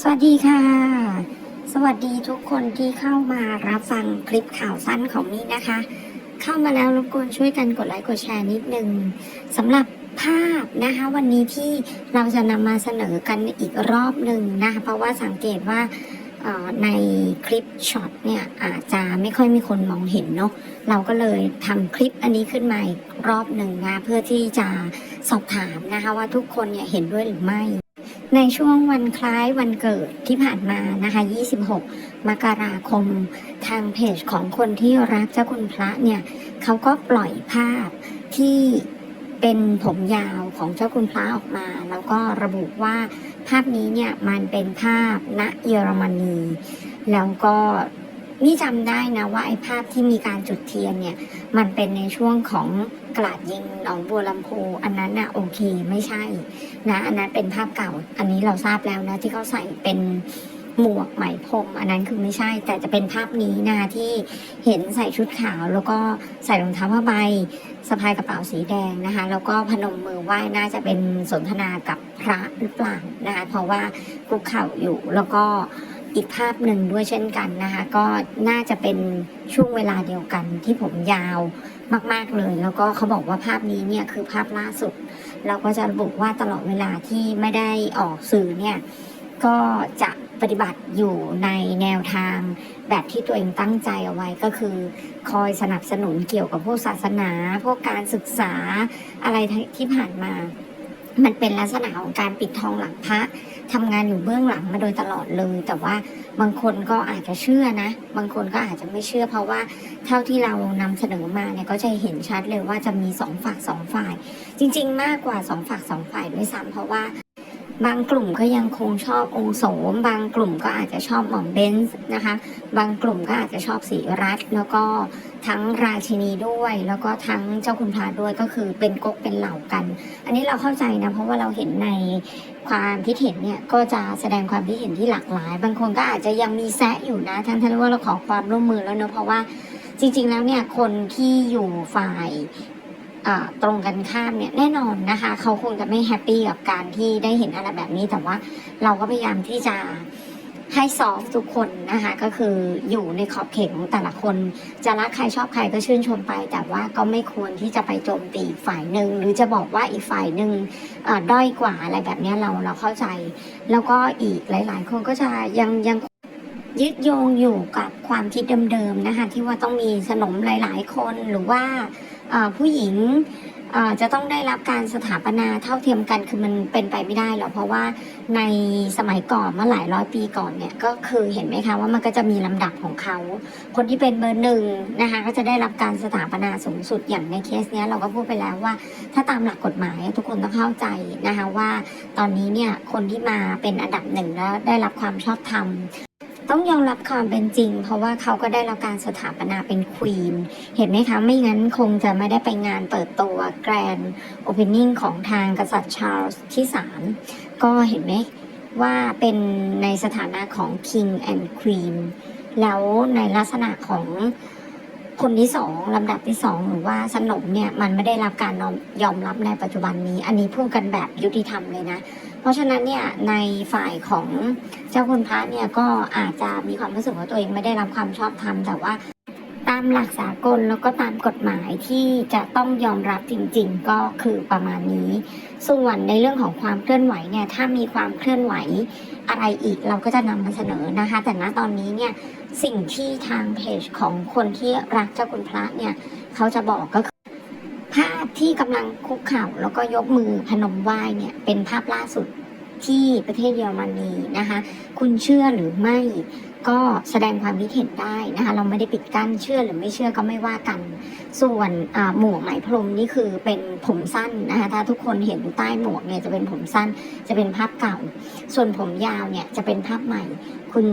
สวัสดีค่ะ สวัสดีทุกคนที่เข้ามารับฟังคลิปข่าวสั้นของนี้นะคะ เข้ามาแล้วรบกวนช่วยกันกดไลค์กดแชร์นิดนึงสำหรับภาพนะคะวันนี้ที่เราจะนำมาเสนอกันอีกรอบหนึ่งนะคะเพราะว่าสังเกตว่าในคลิปช็อตเนี่ยอาจจะไม่ค่อยมีคนมองเห็นเนาะเราก็เลยทำคลิปอันนี้ขึ้นมาอีกรอบหนึ่งนะเพื่อที่จะสอบถามนะคะว่าทุกคนเนี่ยเห็นด้วยหรือไม่ ในช่วงวันคล้ายวันเกิดที่ผ่านมานะคะ 26 มกราคม ทางเพจของคนที่รักเจ้าคุณพระเนี่ยเขาก็ปล่อยภาพที่เป็นผมยาวของเจ้าคุณพระออกมา แล้วก็ระบุว่าภาพนี้เนี่ยมันเป็นภาพณเยอรมนี แล้วก็นี่จำได้นะว่าไอ้ภาพที่มีการจุดเทียนเนี่ยมันเป็นในช่วงของ กราดยิงหนองบัวลำพูอันนั้นน่ะโอเคไม่ใช่นะอันนั้นเป็นภาพเก่า อันนี้เราทราบแล้วนะที่เขาใส่เป็นหมวกไหมพรมอันนั้นคือไม่ใช่ แต่จะเป็นภาพนี้นะคะที่เห็นใส่ชุดขาวแล้วก็ใส่รองเท้าผ้าใบสะพายกระเป๋าสีแดงนะคะ แล้วก็พนมมือไหว้น่าจะเป็นสนทนากับพระหรือเปล่านะคะเพราะว่าคุกเข่าอยู่แล้วก็ อีกภาพหนึ่งด้วยเช่นกันนะคะ ก็น่าจะเป็นช่วงเวลาเดียวกันที่ผมยาวมาก ๆ เลย แล้วก็เขาบอกว่าภาพนี้เนี่ยคือภาพล่าสุด เราก็จะระบุว่าตลอดเวลาที่ไม่ได้ออกสื่อเนี่ยก็จะปฏิบัติอยู่ในแนวทางแบบที่ตัวเองตั้งใจเอาไว้ก็คือ คอยสนับสนุนเกี่ยวกับพวกศาสนา พวกการศึกษาอะไรที่ผ่านมา มันเป็นลักษณะของการปิดทองหลังพระ ทำงานอยู่เบื้องหลังมาโดยตลอดเลย แต่ว่าบางคนก็อาจจะเชื่อนะ บางคนก็อาจจะไม่เชื่อ เพราะว่าเท่าที่เรานำเสนอมาเนี่ยก็จะเห็นชัดเลยว่าจะมีสองฝากสองฝ่าย จริง ๆ มากกว่าสองฝากสองฝ่ายด้วยซ้ำเพราะว่า บางกลุ่มก็ยังคงชอบองค์โสม บางกลุ่มก็อาจจะชอบหม่อมเบนซ์นะคะ บางกลุ่มก็อาจจะชอบสีรัตแล้วก็ทั้งราชินีด้วย แล้วก็ทั้งเจ้าคุณพระด้วยก็คือเป็นก๊กเป็นเหล่ากัน อันนี้เราเข้าใจนะเพราะว่าเราเห็นในความคิดเห็นเนี่ยก็จะแสดงความคิดเห็นที่หลากหลาย บางคนก็อาจจะยังมีแซะอยู่นะทั้งที่ว่าเราขอความร่วมมือแล้วเนอะเพราะว่าจริงๆแล้วเนี่ยคนที่อยู่ฝ่าย ตรงกันข้ามเนี่ยแน่นอนนะคะ เขาคงจะไม่แฮปปี้กับการที่ได้เห็นอะไรแบบนี้ แต่ว่าเราก็พยายามที่จะให้ซอฟทุกคนนะคะ ก็คืออยู่ในขอบเขตของแต่ละคน จะรักใครชอบใครก็ชื่นชมไป แต่ว่าก็ไม่ควรที่จะไปโจมตีฝ่ายหนึ่งหรือจะบอกว่าอีกฝ่ายหนึ่งอ่อด้อยกว่าอะไรแบบนี้เราเราเข้าใจ แล้วก็อีกหลาย ๆ คนก็จะยังยังยึดโยงอยู่กับความคิดเดิมๆนะคะที่ว่าต้องมีสนมหลาย ๆ คนหรือว่า ผู้หญิงจะต้องได้รับการสถาปนาเท่าเทียมกันคือมันเป็นไปไม่ได้หรอกเพราะว่าในสมัยก่อนเมื่อหลายร้อยปีก่อนเนี่ยก็คือเห็นไหมคะว่ามันก็จะมีลำดับของเขา คนที่เป็นเบอร์หนึ่งนะคะก็จะได้รับการสถาปนาสูงสุดอย่างในเคสเนี้ยเราก็พูดไปแล้วว่า ถ้าตามหลักกฎหมายทุกคนต้องเข้าใจนะคะว่าตอนนี้เนี่ยคนที่มาเป็นอันดับหนึ่งแล้วได้รับความชอบธรรม ต้องยอมรับความเป็นจริง เพราะว่าเขาก็ได้รับการสถาปนาเป็นควีน เห็นไหมคะ ไม่งั้นคงจะไม่ได้ไปงานเปิดตัวแกรนด์โอเพนนิ่งของทางกษัตริย์ชาร์ลส์ที่ 3 ก็เห็นไหมว่าเป็นในสถานะของ King and Queen แล้วในลักษณะของ คนที่สองลำดับที่สองหรือว่าสนมเนี่ยมันไม่ได้รับการยอมรับในปัจจุบันนี้ อันนี้พูดกันแบบยุติธรรมเลยนะ เพราะฉะนั้นเนี่ยในฝ่ายของเจ้าคุณพระเนี่ยก็อาจจะมีความรู้สึกว่าตัวเองไม่ได้รับความชอบธรรมแต่ว่า ตามหลักสากลแล้วก็ตามกฎหมายที่จะต้องยอมรับจริงๆ ก็คือประมาณนี้ ส่วนในเรื่องของความเคลื่อนไหวเนี่ยถ้ามีความเคลื่อนไหวอะไรอีกเราก็จะนำมาเสนอนะคะ แต่ณตอนนี้เนี่ยสิ่งที่ทางเพจของคนที่รักเจ้าคุณพระเนี่ยเขาจะบอกก็คือภาพที่กำลังคุกเข่าแล้วก็ยกมือพนมไหว้เนี่ยเป็นภาพล่าสุดที่ประเทศเยอรมนีนะคะ คุณเชื่อหรือไม่ ก็แสดงความคิดเห็นได้นะคะ เราไม่ได้ปิดกั้นเชื่อหรือไม่เชื่อก็ไม่ว่ากัน ส่วนหมวกไหมพรมนี่คือเป็นผมสั้นนะคะถ้าทุกคนเห็นใต้หมวกเนี่ยจะเป็นผมสั้นจะเป็นภาพเก่า ส่วนผมยาวเนี่ยจะเป็นภาพใหม่ คุณ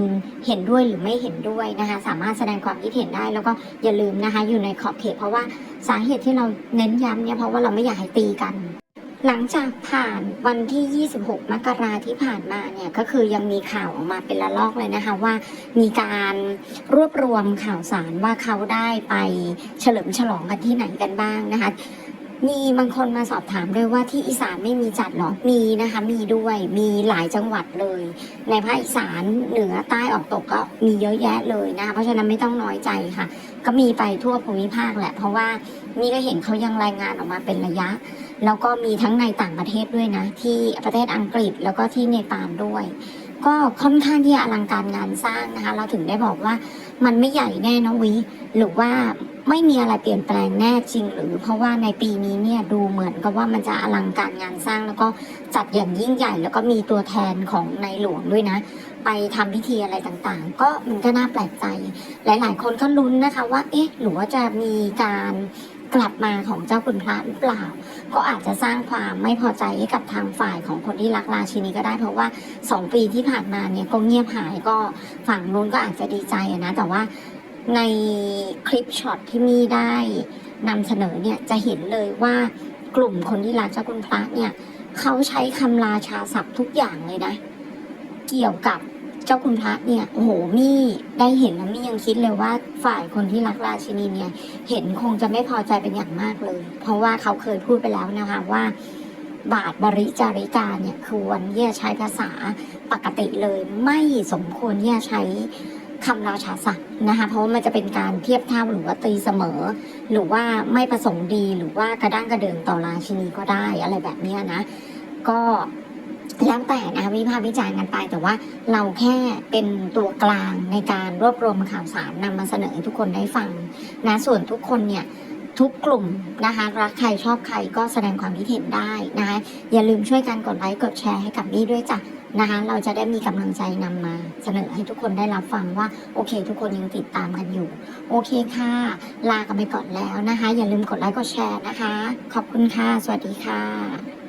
เห็นด้วยหรือไม่เห็นด้วยนะคะ สามารถแสดงความคิดเห็นได้แล้วก็อย่าลืมนะคะ อยู่ในขอบเขตเพราะว่าสาเหตุที่เราเน้นย้ำเนี่ยเพราะว่าเราไม่อยากให้ตีกัน หลังจากผ่านวันที่ 26 มกราที่ผ่านมาเนี่ยก็คือยังมีข่าวออกมาเป็นละลอกเลยนะคะว่ามีการรวบรวมข่าวสารว่าเขาได้ไปเฉลิมฉลองกันที่ไหนกันบ้างนะคะ มีบางคนมาสอบถามด้วยว่าที่อีสานไม่มีจัดหรอ มีนะคะมีด้วยมีหลายจังหวัดเลย ในภาคอีสานเหนือใต้ออกตกก็มีเยอะแยะเลยนะคะเพราะฉะนั้นไม่ต้องน้อยใจค่ะ ก็มีไปทั่วภูมิภาคแหละ เพราะว่านี่ก็เห็นเขายังรายงานออกมาเป็นระยะ แล้วก็มีทั้งในต่างประเทศด้วยนะ ที่ประเทศอังกฤษแล้วก็ที่เนปาลด้วย ก็ค่อนข้างที่อลังการงานสร้างนะคะ เราถึงได้บอกว่ามันไม่ใหญ่แน่นะวิหรือว่าไม่มีอะไรเปลี่ยนแปลงแน่จริง หรือเพราะว่าในปีนี้เนี่ยดูเหมือนกับว่ามันจะอลังการงานสร้างแล้วก็จัดอย่างยิ่งใหญ่ แล้วก็มีตัวแทนของในหลวงด้วยนะ ไปทำพิธีอะไรต่างๆ ก็มันก็น่าแปลกใจ หลาย ๆ คนก็ลุ้นนะคะว่าเอ๊ะหรือว่าจะมีการ กลับมาของเจ้าคุณพระหรือเปล่า ก็อาจจะสร้างความไม่พอใจให้กับทางฝ่ายของคนที่รักราชินีก็ได้ เพราะว่าสองปีที่ผ่านมาเนี่ยก็เงียบหายก็ฝั่งนู้นก็อาจจะดีใจนะแต่ว่าในคลิปช็อตที่มีได้นำเสนอเนี่ยจะเห็นเลยว่ากลุ่มคนที่รักเจ้าคุณพระเนี่ยเขาใช้คำราชาศัพท์ทุกอย่างเลยนะ เกี่ยวกับ เจ้าคุณพระเนี่ยโอ้โหมี่ได้เห็นแล้วมี่ยังคิดเลยว่าฝ่ายคนที่รักราชินีเนี่ย เห็นคงจะไม่พอใจเป็นอย่างมากเลย เพราะว่าเขาเคยพูดไปแล้วนะคะว่าบาทบริจาริกาเนี่ยควรที่จะใช้ภาษาปกติเลย ไม่สมควรที่จะใช้คำราชาศัพท์นะคะเพราะว่ามันจะเป็นการเทียบเท่าหรือว่าตีเสมอ หรือว่าไม่ประสงค์ดีหรือว่ากระด้างกระเดิงต่อราชินีก็ได้อะไรแบบเนี้ยนะ ก็ แล้วแต่นะวิพากษ์วิจารณ์กันไป แต่ว่าเราแค่เป็นตัวกลางในการรวบรวมข่าวสารนำมาเสนอให้ทุกคนได้ฟังนะส่วนทุกคนเนี่ยทุกกลุ่มนะคะรักใครชอบใครก็แสดงความคิดเห็นได้นะคะอย่าลืมช่วยกันกดไลค์กดแชร์ให้กับนี่ด้วยจ้ะนะคะเราจะได้มีกำลังใจนำมาเสนอให้ทุกคนได้รับฟังว่า โอเค ทุกคนยังติดตามกันอยู่ โอเคค่ะ ลากันไปก่อนแล้วนะคะ อย่าลืมกดไลค์กดแชร์นะคะ ขอบคุณค่ะ สวัสดีค่ะ